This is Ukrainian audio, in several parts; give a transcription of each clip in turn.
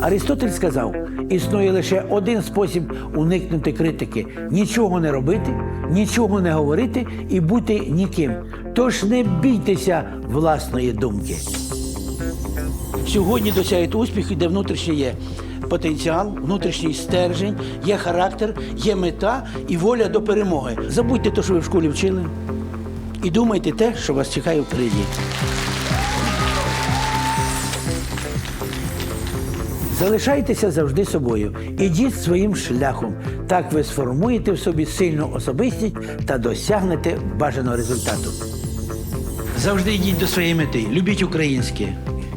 Аристотель сказав, існує лише один спосіб уникнути критики нічого не робити, нічого не говорити і бути ніким. Тож не бійтеся власної думки. Сьогодні досягають успіху, де внутрішнє є потенціал, внутрішній стержень, є характер, є мета і воля до перемоги. Забудьте те, що ви в школі вчили, і думайте те, що вас чекає в впереді. Залишайтеся завжди собою. Ідіть своїм шляхом. Так ви сформуєте в собі сильну особистість та досягнете бажаного результату. Завжди йдіть до своєї мети. Любіть українське,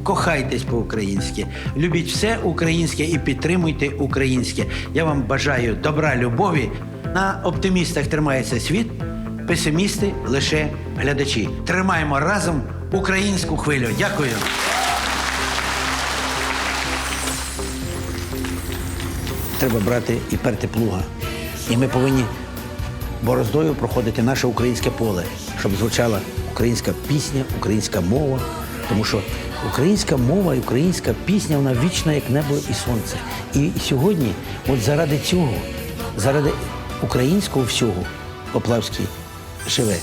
кохайтесь по-українськи, любіть все українське і підтримуйте українське. Я вам бажаю добра, любові. На оптимістах тримається світ, песимісти лише глядачі. Тримаємо разом українську хвилю. Дякую. Треба брати і перти плуга. І ми повинні бороздою проходити наше українське поле, щоб звучала українська пісня, українська мова. Тому що українська мова і українська пісня вона вічна, як небо і сонце. І сьогодні, от заради цього, заради українського всього, Поплавський живе.